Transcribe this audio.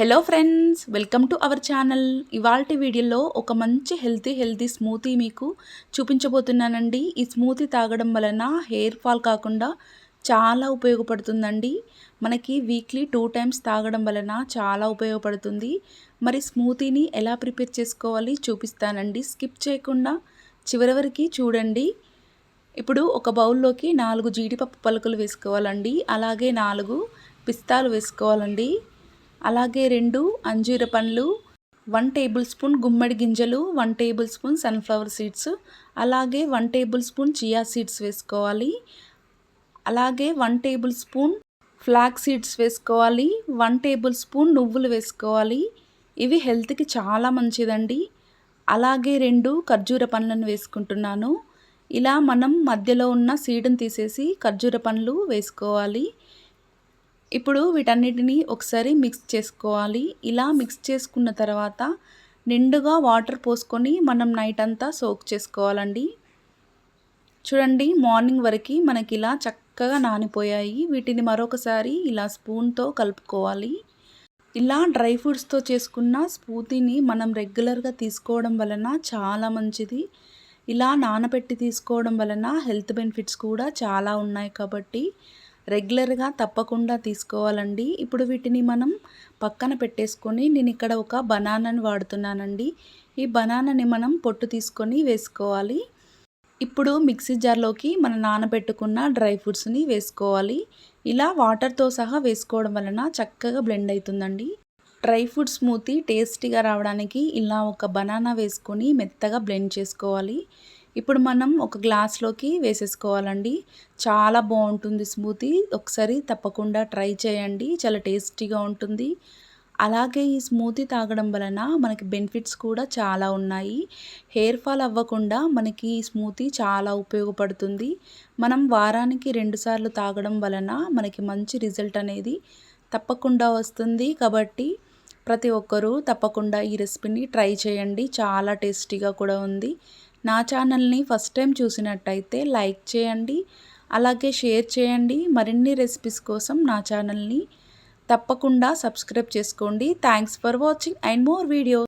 Hello friends welcome to our channel ఇవాళ వీడియోలో ఒక మంచి హెల్తీ హెల్తీ స్మూతీ మీకు చూపించబోతున్నానండి. ఈ స్మూతీ తాగడం వలన హెయిర్ ఫాల్ కాకుండా చాలా ఉపయోగపడుతుందండి. మనకి వీక్లీ టూ టైమ్స్ తాగడం వలన చాలా ఉపయోగపడుతుంది. మరి స్మూతీని ఎలా ప్రిపేర్ చేసుకోవాలి చూపిస్తానండి. స్కిప్ చేయకుండా చివరి వరకు చూడండి. ఇప్పుడు ఒక బౌల్లోకి నాలుగు జీడిపప్పు పలుకులు వేసుకోవాలండి. అలాగే నాలుగు పిస్తాలు వేసుకోవాలండి. అలాగే రెండు అంజూర పండ్లు వన్ టేబుల్ స్పూన్ గుమ్మడి గింజలు one tablespoon sunflower seeds అలాగే one tablespoon chia seeds వేసుకోవాలి. అలాగే one tablespoon flax seeds వేసుకోవాలి. వన్ టేబుల్ స్పూన్ నువ్వులు వేసుకోవాలి. ఇవి హెల్త్కి చాలా మంచిదండి. అలాగే రెండు ఖర్జూర పండ్లను వేసుకుంటున్నాను. ఇలా మనం మధ్యలో ఉన్న సీడ్ని తీసేసి ఖర్జూర పండ్లు వేసుకోవాలి. ఇప్పుడు వీటన్నిటిని ఒకసారి మిక్స్ చేసుకోవాలి. ఇలా మిక్స్ చేసుకున్న తర్వాత నిండుగా వాటర్ పోసుకొని మనం నైట్ అంతా సోక్ చేసుకోవాలండి. చూడండి మార్నింగ్ వరకు మనకి ఇలా చక్కగా నానిపోయాయి. వీటిని మరొకసారి ఇలా స్పూన్తో కలుపుకోవాలి. ఇలా డ్రై ఫ్రూట్స్తో చేసుకున్న స్మూతీని మనం రెగ్యులర్గా తీసుకోవడం వలన చాలా మంచిది. ఇలా నానబెట్టి తీసుకోవడం వలన హెల్త్ బెనిఫిట్స్ కూడా చాలా ఉన్నాయి కాబట్టి రెగ్యులర్గా తప్పకుండా తీసుకోవాలండి. ఇప్పుడు వీటిని మనం పక్కన పెట్టేసుకొని నేను ఇక్కడ ఒక బనానాని వాడుతున్నానండి. ఈ బనానాని మనం పొట్టు తీసుకొని వేసుకోవాలి. ఇప్పుడు మిక్సీ జార్లోకి మనం నానబెట్టుకున్న డ్రై ఫ్రూట్స్ని వేసుకోవాలి. ఇలా వాటర్తో సహా వేసుకోవడం వలన చక్కగా బ్లెండ్ అవుతుందండి. డ్రై ఫ్రూట్ స్మూతీ టేస్టీగా రావడానికి ఇలా ఒక బనానా వేసుకొని మెత్తగా బ్లెండ్ చేసుకోవాలి. ఇప్పుడు మనం ఒక గ్లాస్లోకి వేసేసుకోవాలండి. చాలా బాగుంటుంది స్మూతీ. ఒకసారి తప్పకుండా ట్రై చేయండి. చాలా టేస్టీగా ఉంటుంది. అలాగే ఈ స్మూతీ తాగడం వలన మనకి బెనిఫిట్స్ కూడా చాలా ఉన్నాయి. హెయిర్ ఫాల్ అవ్వకుండా మనకి ఈ స్మూతీ చాలా ఉపయోగపడుతుంది. మనం వారానికి రెండుసార్లు తాగడం వలన మనకి మంచి రిజల్ట్ అనేది తప్పకుండా వస్తుంది. కాబట్టి ప్రతి ఒక్కరూ తప్పకుండా ఈ రెసిపీని ట్రై చేయండి. చాలా టేస్టీగా కూడా ఉంది. నా ఛానల్ని ఫస్ట్ టైం చూసినట్టయితే లైక్ చేయండి అలాగే షేర్ చేయండి. మరిన్ని రెసిపీస్ కోసం నా ఛానల్ని తప్పకుండా సబ్స్క్రైబ్ చేసుకోండి. Thanks for watching and more video